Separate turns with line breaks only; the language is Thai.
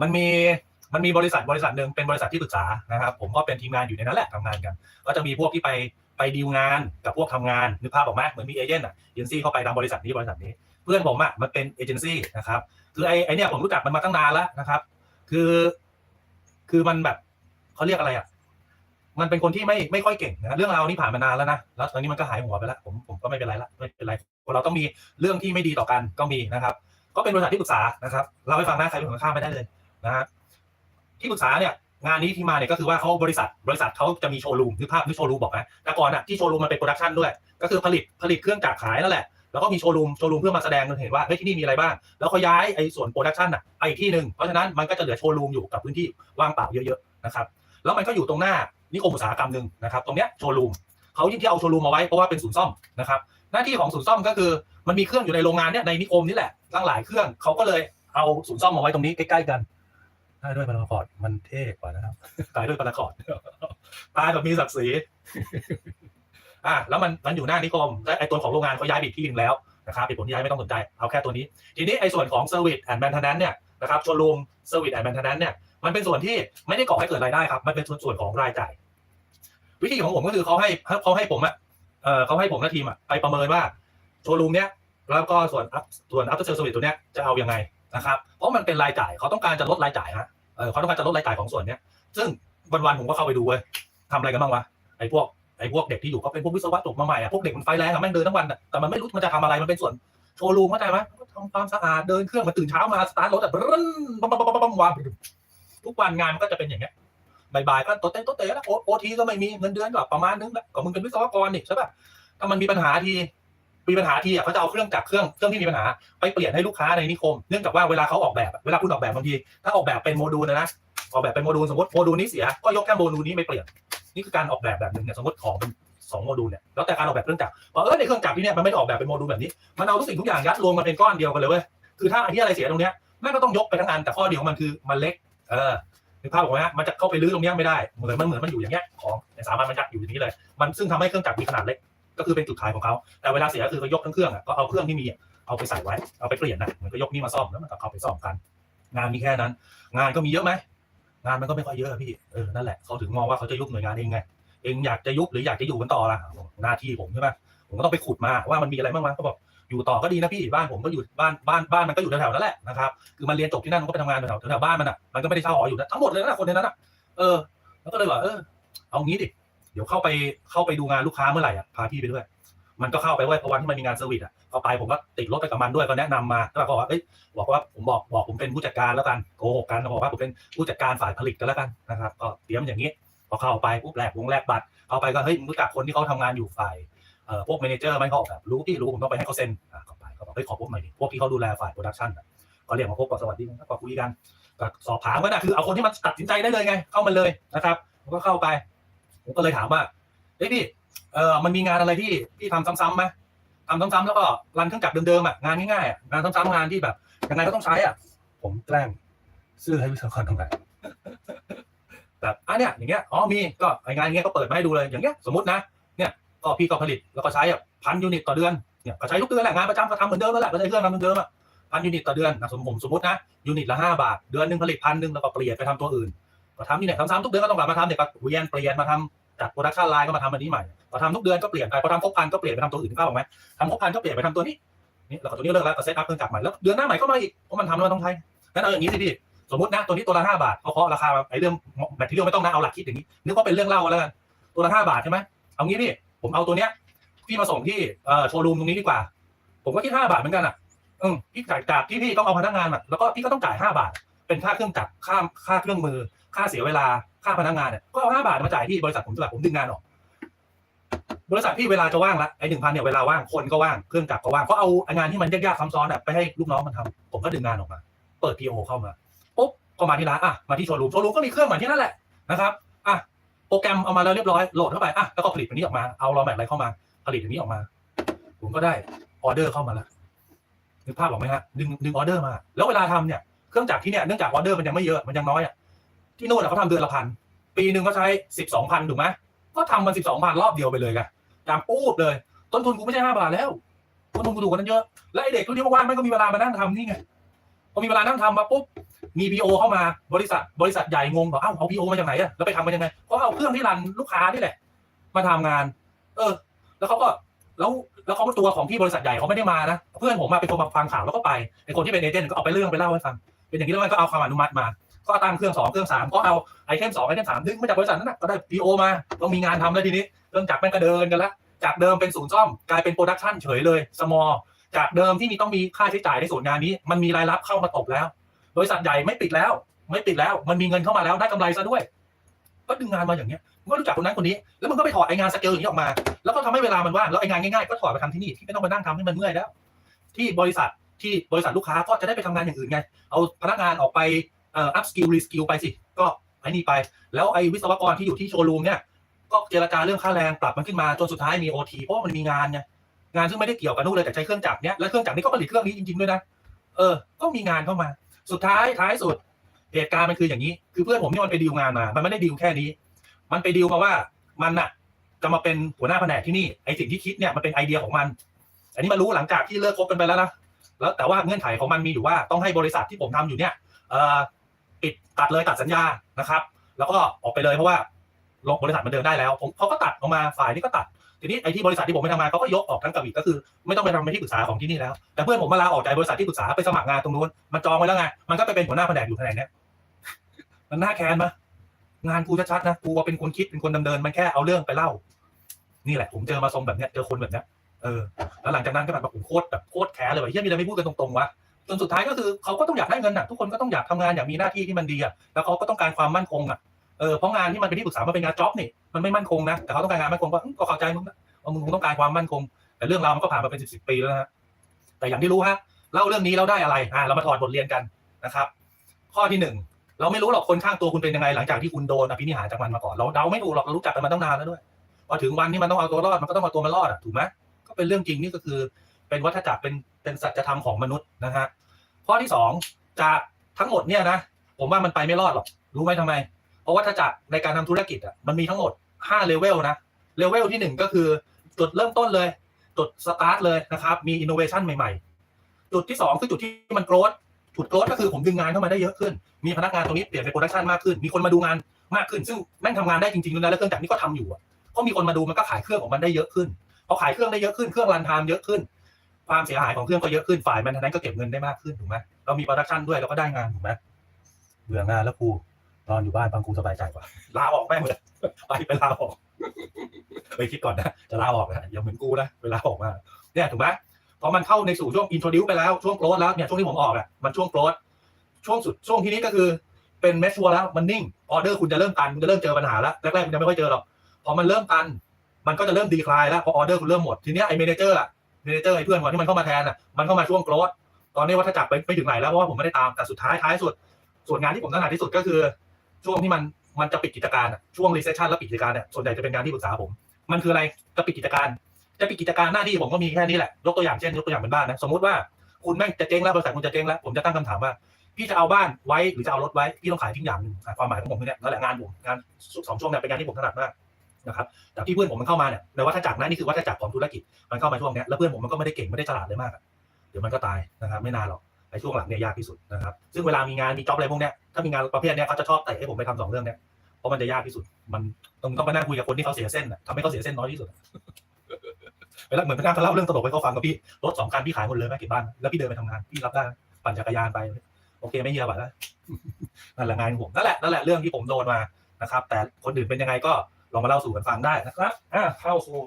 มันมีมันมีบริษัทบริษัทหนึ่งเป็นบริษัทที่ปรึกษานะครับ ผมก็เป็นทีมงานอยู่ในนั้นแหละทำงานกัน ก็จะมีพวกที่ไปไปดีลงานกับพวกทำงานนึกภาพออกไหมเหมือนมีเอเจนต์อะเอเจนซี่เข้าไปทำบริษัทนี้บริษัทนี้ เพื่อนผมอะมันเป็นเอเจนซี่นะครับคือไอ้ไอ้เนี่ยผมรู้จักมันมาตั้งนานแล้วนะครับ คือ คือมันแบบเขาเรียกอะไรอะมันเป็นคนที่ไม่ไม่ค่อยเก่งนะเรื่องราวนี้ผ่านมานานแล้วนะแล้วตอนนี้มันก็หายหัวไปแล้วผมผมก็ไม่เป็นไรละไม่เป็นไรเราต้องมีเรื่องที่ไม่ดีต่อกันก็มีนะครับ ก็เป็นบริษัทที่ปรึกษานะครับเราให้ฟังนะใครเป็นคนข้ามไม่ได้เลย นะฮะที่ปรึกษาเนี่ยงานนี้ที่มาเนี่ยก็คือว่าเขาบริษัทบริษัทเขาจะมีโชว์รูมนึกภาพที่โชว์รูมบอกนะแต่ก่อนอะที่โชว์รูมมันเป็นโปรดักชันด้วย ก็คือผลิตผลิตเครื่องจักรขายนั่นแหละ แล้วก็มีโชว์รูมโชว์รูมเพื่อมาแสดงให้เห็นว่าเฮ้ยที่นี่มีอะไรบ้าง แล้วเขาย้ายไอ้ส่วนโปรดักชันอะไปอีกที่หนึ่งเพราะฉะนั้นมันก็จะเหลือโชว์รูมอยู่กับพื้นที่ว่างเปล่าเยอะๆนะครับแล้วมันก็อยู่ตรงหน้านิคมอุตสาหกรรมหนึ่งนะครับตรงเนี้ยโชว์รูมเขายิ่งที่เอาโชว์รูมมาไว้เพราะว่าเป็นศูนย์ซ่อมนะครับหน้าที่ของศูนย์ซ่อมก็คือมันมีเครื่องอยู่ในโรงงานเนี่ยในนิคมนี่แหละตั้งหลายเครื่องเขาก็เลยเอาศูนย์ซ่อมมาไว้ตรงนี้ใกล้ๆกัน ตายด้วยพาราคอร์ดมันเท่กว่านะครับ ตายด้วยพาราคอร์ดตายแบบมีศักดิ์ศรีอะแล้วมันมันอยู่หน้านิคมและไอ้ตัวของโรงงานเขาย้ายไปอีกที่หนึ่งแล้วนะครับเหตุผลที่ย้ายไม่ต้องสนใจเอาแค่ตัวนี้ ทีนี้ไอ้ส่วนของ Service and Maintenance เนี่ยนะครับโชว์รูม Service and Maintenance เนี่ยมันเป็นส่วนที่ไม่ได้ก่อให้เกิดรายได้ครับ มันเป็นส่วนของรายจ่าย วิธีของผมก็คือเขาให้เขาให้ผมอะเออเขาให้ผมและทีมอะไปประเมินว่าโชว์รูมเนี้ยแล้วก็ส่วนส่วน after sales service ตัวเนี้ยจะเอายังไง นะครับ เพราะมันเป็นรายจ่ายเขาต้องการจะลดรายจ่ายฮะเออเขาต้องการจะลดรายจ่ายของส่วนเนี้ย ซึ่งวันๆผมก็เข้าไปดูเว้ยทำอะไรกันบ้างวะไอ้พวกไอ้พวกเด็กที่อยู่ก็เป็นพวกวิศวะจบมาใหม่อะพวกเด็กมันไฟแรงอะแม่งเดินทั้งวันอะแต่มันไม่รู้มันจะทำอะไรมันเป็นส่วนโชว์รูมเข้าใจไหมทำความสะอาดเดินเครื่องมันตื่นเช้ามาสตาร์ทรถอะบรึ้นปั๊มปั๊มปั๊มปั๊มวางทุกวันงานมันก็จะเป็นอย่างเงี้ยบ่ายๆก็โตเต้นโตเตะแล้วโอทีก็ไม่มีเงินเดือนก็ประมาณนึงแล้วก็มึงเป็นวิศวกรนี่ใช่ป่ะถ้ามันมีปัญหาที มีปัญหาทีอะเขาจะเอาเครื่องจักรเครื่องเครื่องที่มีปัญหาไปเปลี่ยนให้ลูกค้าในนิคม เนื่องจากว่าเวลาเขาออกแบบเวลาคุณออกแบบบางทีถ้าออกแบบเป็นโมดูลนะนะออกแบบเป็นโมดูลสมมติโมดูลนี้เสียก็ยกแค่โมดูลนี้ไม่เปลี่ยนนี่คือการออกแบบแบบหนึ่งเนี่ยสมมติของเป็นสองโมดูลเนี่ยแล้วแต่การออกแบบเครื่องจักรเพราะเออในเครื่องจักรที่เนี่ยมันไม่ได้ออกแบบเป็นโมดูลแบบนี้มันเอาทุกสิ่งทุกอย่างยัดรวมมาเป็นก้อนเดียวกันเลยเว้ยคือถ้าไอ้ที่อะไรเสียตรงเนี้ยแม่งก็ต้องยกไปทั้งอันแต่ข้อเดียวของมันคือมันเล็กเออนึกภาพออกไหมฮะมันจะเข้าไปลื้อตรงเนี้ยไม่ได้เหมือนมันเหมือนมันอยู่อย่างเงี้ยของสามัญมันยัดอยู่อย่างนี้เลย มันซึ่งทำให้เครื่องจักรมีขนาดเล็ก ก็คือเป็นจุดขายของเขาแต่เวลาเสียคือเขายกทั้งเครื่องอะก็เอาเครื่องที่มีอะเอาไปใส่ไว้เอาไปเปลี่ยนนะเหมือนก็ยกนี่มาซ่อมแล้วมันก็เอาไปซ่อมกัน งานมีแค่นั้น งานก็มีเยอะไหมงานมันก็ไม่ค่อยเยอะอะพี่เออนั่นแหละเขาถึงมองว่าเขาจะยุบหน่วยงานเองไงเองอยากจะยุบหรืออยากจะอยู่กันต่อล่ะหน้าที่ผมใช่ไหมผมก็ต้องไปขุดมาว่ามันมีอะไรบ้างวะเขาบอกอยู่ต่อก็ดีนะพี่บ้านผมก็อยู่บ้านบ้านบ้านมันก็อยู่แถวๆนั่นแหละนะครับคือมันเรียนจบที่นั่นมันก็ไปทำงานแถวๆแถวๆบ้านมันอะมันก็ไม่ได้เช่าหออยู่นะทั้งหมดเลยนะคนในนั้นอะเออแล้วก็เลยบอกเออเอางี้ดิ เดี๋ยวเข้าไปเข้าไปดูงานลูกค้าเมื่อไหร่อะพาพี่ไปด้วย มันก็เข้าไปเว้ยเพราะวันที่มันมีงานเซอร์วิสอะเข้าไปผมก็ติดรถไปกับมันด้วยก็แนะนำมาแล้วก็บอกว่าเอ้ยบอกว่าผมบอกบอกผมเป็นผู้จัดการแล้วกันโกหกกันบอกว่าผมเป็นผู้จัดการฝ่ายผลิตกันแล้วกันนะครับก็เตรียมอย่างนี้พอเข้าไปปุ๊บแลกวงแลกบัตรเข้าไปก็เฮ้ยมึงรู้จักคนที่เขาทำงานอยู่ฝ่ายเอ่อพวกเมนเจอร์ไหมเขาบอกแบบรู้พี่รู้ผมต้องไปให้เขาเซ็นอะเข้าไปเขาบอกเฮ้ยขอพบหน่อยดิพวกที่เขาดูแลฝ่ายโปรดักชันอะก็เรียกมาพบก่อนสวัสดีก็คุยกันก็สอบถามก็ได้คือเอาคนที่มันตัดสินใจได้เลยไง เข้ามาเลยนะครับก็เข้าไป ผมก็เลยถามว่าเฮ้ยพี่เออมันมีงานอะไรที่พี่ทำซ้ำๆไหมทำซ้ำๆแล้วก็รันเครื่องจักรเดิมๆอะงานง่ายๆอะงานซ้ำๆงานที่แบบยังไงก็ต้องใช้อะ ผมแกล้งซื้อให้วิศวกรทำงานแบบอะเนี่ยอย่างเงี้ยอ๋อมีก็ไองานอย่างเงี้ยก็เปิดมาให้ดูเลยอย่างเงี้ยสมมตินะเนี่ยก็พี่ก็ผลิตแล้วก็ใช้อะพันยูนิตต่อเดือนเนี่ยก็ใช้ทุกเดือนแหละงานประจำก็ทำเหมือนเดิมนั่นแหละก็ใช้เครื่องทำเหมือนเดิมอะพันยูนิตต่อเดือนนะสมมติสมมตินะยูนิตละห้าบาทเดือนหนึ่งผลิตพันหนึ่งแล้วก็เปลี่ยนไปทำตัวอื่น ก็ทำนี่เนี่ยซ้ำทุกเดือนก็ต้องกลับมาทำเนี่ยก็เวียนเปลี่ยนมาทำจากโปรดักชันไลน์ก็มาทำอันนี้ใหม่พอทำทุกเดือนก็เปลี่ยนไปพอทำครบพันก็เปลี่ยนไปทำตัวอื่นเข้าพอกไหมทำครบพันก็เปลี่ยนไปทำตัวนี้นี่แล้วก็ตัวนี้เลิกแล้วก็เซตอัพเครื่องจักรใหม่แล้วเดือนหน้าใหม่ก็มาอีกเพราะมันทำแล้วมันต้องใช้งั้นเอาอย่างนี้สิพี่สมมตินะตัวนี้ตัวละห้าบาทเขาเคาะราคาไอ้เรื่องแบตเตอรี่ไม่ต้องนะเอาหลักคิดอย่างนี้นึกว่าเป็นเรื่องเล่าแล้วกันตัวละห้าบาทใช่ไหมเอางี้พี่ผมเอาตัวเนี้ยพี่มาส่งที่เอ่อโชว์รูมตรงนี้ดีกว่า ผมก็คิดห้าบาทเหมือนกันอะอืมพี่จ่ายจากที่พี่ต้องเอาพนักงานมาแล้วก็พี่ก็ต้องจ่ายห้าบาท เป็นค่าเครื่องจักรค่าค่าเครื่องมือ ค่าเสียเวลาค่าพนักงานเนี่ยก็เอาห้าบาทมาจ่ายที่บริษัทผมจะแบบผมดึงงานออก บริษัทพี่เวลาจะว่างละไอ้หนึ่งพันเนี่ยเวลาว่างคนก็ว่างเครื่องจักรก็ว่างก็เอางานที่มันยากๆซ้ำซ้อนอะไปให้ลูกน้องมันทำผมก็ดึงงานออกมา เปิด PO เข้ามาปุ๊บก็มาที่ร้านอะมาที่โชว์รูมโชว์รูมก็มีเครื่องเหมือนที่นั่นแหละนะครับอะโปรแกรมเอามาแล้วเรียบร้อยโหลดเข้าไปอะแล้วก็ผลิตอันนี้ออกมาเอารอแมทอะไรเข้ามา ผลิตอันนี้ออกมา ผมก็ได้ออเดอร์เข้ามาแล้วนึกภาพออกไหมฮะดึงดึงออเดอร์มา แล้วเวลาทำเนี่ยเครื่องจักรที่เนี่ยเนื่องจากออเดอร์มันยังไม่เยอะมันยังน้อยอะ ที่โน่นอะเขาทำเดือนละพันปีหนึ่งก็ใช้สิบสองพันถูกไหมก็ทำมันสิบสองพันรอบเดียวไปเลยไงจามปูดเลย ต้นทุนกูไม่ใช่ห้าบาทแล้วต้นทุนกูถูกกว่านั้นเยอะและไอเด็กรุ่นนี้ว่างๆมันก็มีเวลามานั่งทำนี่ไงพอมีเวลานั่งทำมาปุ๊บมีพีโอเข้ามาบริษัทบริษัทใหญ่งงบอกเอ้าเอาพีโอมาจากไหนอะแล้วไปทำกันยังไงก็เอาเครื่องที่รันลูกค้านี่แหละ มาทำงาน เออ แล้วเขาก็แล้วแล้วเขาก็ตัวของที่บริษัทใหญ่เขาไม่ได้มานะ เพื่อนผมมาเป็นคนมาฟังข่าวแล้วก็ไปไอคนที่เป็นเอเจนต์ก็เอาไปเรื่องไปเล่าให้ฟัง เป็นอย่างนี้แล้วมันก็เอาความอนุมัติมา ก็ตั้งเครื่องสองเครื่องสามก็เอาไอเทมสองไอเทมสามดึงมาจากบริษัทนั้นนะก็ได้พีโอมาต้องมีงานทำแล้วทีนี้เครื่องจักรแม่งก็เดินกันละจากเดิมเป็นศูนย์ซ่อมกลายเป็นโปรดักชันเฉยเลยสมอลจากเดิมที่มีต้องมีค่าใช้จ่ายในส่วนงานนี้ มันมีรายรับเข้ามาตบแล้ว บริษัทใหญ่ไม่ปิดแล้ว ไม่ปิดแล้ว มันมีเงินเข้ามาแล้วได้กำไรซะด้วย ก็ดึงงานมาอย่างเนี้ยมึงก็รู้จักคนนั้นคนนี้ แล้วมึงก็ไปถอดไองานสเกลอย่างนี้ออกมา แล้วก็ทำให้เวลามันว่างแล้วไองานง่ายๆก็ถอดไปทำที่นี่ที่ไม่ต้องมานั่งทำให้มันเมื่อยแล้ว ที่บริษัทที่บริษัทลูกค้าก็จะได้ไปทำงานอย่างอื่นไง เอาพนักงานออกไป เอ่อ up skill re skill ไปสิ ก็ไอ้นี่ไป แล้วไอ้วิศวกรที่อยู่ที่โชว์รูมเนี่ย ก็เจรจาเรื่องค่าแรงปรับมันขึ้นมาจนสุดท้ายมี OT เพราะมันมีงานไงงานซึ่งไม่ได้เกี่ยวกับนู่นเลยแต่ใช้เครื่องจักรเนี้ยและเครื่องจักรนี้ก็ผลิตเครื่องนี้จริงๆด้วยนะเออ ก็มีงานเข้ามา สุดท้ายท้ายสุดเหตุการณ์มันคืออย่างนี้ คือเพื่อนผมนี่มันไปดีลงานมา มันไม่ได้ดีลแค่นี้ มันไปดีลมาว่ามันน่ะ จะมาเป็นหัวหน้าแผนกที่นี่ไอสิ่งที่คิดเนี่ยมันเป็นไอเดียของมัน อันนี้มารู้หลังจากที่เลิกคบกันไปแล้วนะแล้วแต่ว่าเงื่อนไขของมันมีอยู่ว่าต้องให้บริษัทที่ผมทำอยู่เนี่ยเอ่อ ปิดตัดเลยตัดสัญญานะครับ แล้วก็ออกไปเลยเพราะว่าลงบริษัทมันเดินได้แล้ว ผมเขาก็ตัดออกมาฝ่ายนี้ก็ตัดทีนี้ไอ้ที่บริษัทที่ผมไปทำงานเขาก็ยกออกทั้งกระบี่ก็คือไม่ต้องไปทำเป็นที่ปรึกษาของที่นี่แล้ว แต่เพื่อนผมมาลาออกจากบริษัทที่ปรึกษาไปสมัครงานตรงนู้นมันจองไว้แล้วไงมันก็ไปเป็นหัวหน้าแผนกอยู่แผนกเนี้ยมันน่าแค้นปะงานกูชัดๆนะกูว่าเป็นคนคิดเป็นคนดำเนินมันแค่เอาเรื่องไปเล่า นี่แหละ ผมเจอมาทรงแบบเนี้ยเจอคนแบบเนี้ยเออแล้วหลังจากนั้นก็แบบผมโคตรแบบโคตรแค้นเลยว่ะเฮียมีอะไรไม่พูดกันตรงๆวะ จนสุดท้ายก็คือเขาก็ต้องอยากได้เงินน่ะทุกคนก็ต้องอยากทำงานอยากมีหน้าที่ที่มันดีอะแล้วเขาก็ต้องการความมั่นคงอะเออเพราะงานที่มันเป็นที่ปรึกษามันเป็นงานจ็อบนี่มันไม่มั่นคงนะแต่เขาต้องการงานมั่นคงก็ก็เข้าใจมึงนะว่ามึงต้องการความมั่นคง แต่เรื่องราวมันก็ผ่านมาเป็นสิบสิบปีแล้วนะแต่อย่างที่รู้ฮะเล่าเรื่องนี้แล้วได้อะไรอ่าเรามาถอดบทเรียนกันนะครับ ข้อที่หนึ่งเราไม่รู้หรอกคนข้างตัวคุณเป็นยังไงหลังจากที่คุณโดนอภินิหารจากมันมาก่อนเราเดาไม่ถูกหรอกเรารู้จักกันมาตั้งนานแล้วด้วยพอถึงวันที่มันต้องเอาตัวรอดมันก็ต้องเอาตัวมารอดอะถูกไหมก็เป็นเรื่องจริงนี่ก็คือ เป็นวัฏจักรเป็นเป็นสัจธรรมของมนุษย์นะฮะข้อที่สองจากทั้งหมดเนี่ยนะผมว่ามันไปไม่รอดหรอกรู้ไหมทำไม เพราะวัฏจักรในการทำธุรกิจอะมันมีทั้งหมดห้าเลเวลนะเลเวลที่หนึ่งก็คือจุดเริ่มต้นเลย จุดสตาร์ทเลยนะครับมีอินโนเวชันใหม่ๆ จุดที่สองคือจุดที่มันโกรธจุดโกรธก็คือผมดึงงานเข้ามาได้เยอะขึ้น มีพนักงานตรงนี้เปลี่ยนเป็นโปรดักชันมากขึ้น มีคนมาดูงานมากขึ้น ซึ่งแม่งทำงานได้จริงๆด้วยนะแล้วเครื่องจักรนี้ก็ทำอยู่อะก็มีคนมาดูมันก็ขายเครื่องของมันได้เยอะขึ้นพอขายเครื่องได้เยอะขึ้นเครื่องรันไทม์เยอะขึ้น ความเสียหายของเครื่องก็เยอะขึ้นฝ่ายมันนั้นก็เก็บเงินได้มากขึ้นถูกไหมเรามีโปรดักชันด้วยเราก็ได้งานถูกไหมเบื่องานแล้วครูนอนอยู่บ้านฟังครูสบายใจกว่าลาออกแม่งเลยไปไปลาออกไปคิดก่อนนะจะลาออกนะอย่าเหมือนกูนะเวลาออกมาเนี่ยถูกไหมพอมันเข้าในสู่ช่วงอินโทรดิวไปแล้วช่วงโกรธแล้วเนี่ยช่วงที่ผมออกอะมันช่วงโกรธช่วงสุดช่วงที่นี้ก็คือเป็นแมชชัวร์แล้วมันนิ่งออเดอร์คุณจะเริ่มตันคุณจะเริ่มเจอปัญหาแล้วแรกๆคุณจะไม่ค่อยเจอหรอกพอมันเริ่มตัน มันก็จะเริ่มดีคลายแล้วพอออเดอร์คุณเริ่มหมดทีเนี้ยไอ้เมนเจอร์อะ เมเนเจอร์ไอ้เพื่อนก่อนที่มันเข้ามาแทนอะมันเข้ามาช่วงโกรธตอนนี้วัฏจักรไปไปถึงไหนแล้วเพราะว่าผมไม่ได้ตามแต่สุดท้ายท้ายสุด ส่วนงานที่ผมถนัดที่สุดก็คือ ช่วงที่มันมันจะปิดกิจการอะช่วงรีเซชชันแล้วปิดกิจการเนี่ยส่วนใหญ่จะเป็นงานที่ปรึกษาผม มันคืออะไรจะปิดกิจการจะปิดกิจการหน้าที่ผมก็มีแค่นี้แหละยกตัวอย่างเช่นยกตัวอย่างเป็นบ้านนะสมมติว่าคุณแม่งจะเจ๊งแล้วบริษัทคุณจะเจ๊งแล้วผมจะตั้งคำถามว่า พี่จะเอาบ้านไว้หรือจะเอารถไว้พี่ต้องขายทิ้งอย่างหนึ่งความหมายของผมคือเนี่ยนั่นแหละงานผมงานสองช่วงเนี่ยเป็นงานที่ผมถนัดมาก นะครับแต่ที่เพื่อนผมมันเข้ามาเนี่ยในวัฏจักรนะนี่คือวัฏจักรของธุรกิจมันเข้ามาช่วงเนี้ยแล้วเพื่อนผมมันก็ไม่ได้เก่งไม่ได้ฉลาดเลยมากอะเดี๋ยวมันก็ตายนะครับไม่นานหรอกไอ้ช่วงหลังเนี่ยยากที่สุดนะครับซึ่งเวลามีงานมีจ็อบอะไรพวกเนี้ยถ้ามีงานประเภทเนี้ยเขาจะชอบเตะให้ผมไปทำสองเรื่องเนี้ยเพราะมันจะยากที่สุด มันต้องต้องไปนั่งคุยกับคนที่เขาเสียเส้นอะทำให้เขาเสียเส้นน้อยที่สุดเวลาเหมือนพนักงานเขาเล่าเรื่องตลกให้เขาฟังกับพี่รถสองคันพี่ขายหมดเลยแม่เก็บบ้านแล้วพี่เดินไปทำงานพี่รับได้ปั่นจักรยานไปโอเคไม่เฮียบัตรแล้วนั่นแหละงานของผมนั่นแหละนั่นแหละเรื่องที่ผมโดนมานะครับ แต่คนอื่นเป็นยังไงก็ ลองมาเล่าสู่กันฟังได้นะครับอ่าเข้าสู่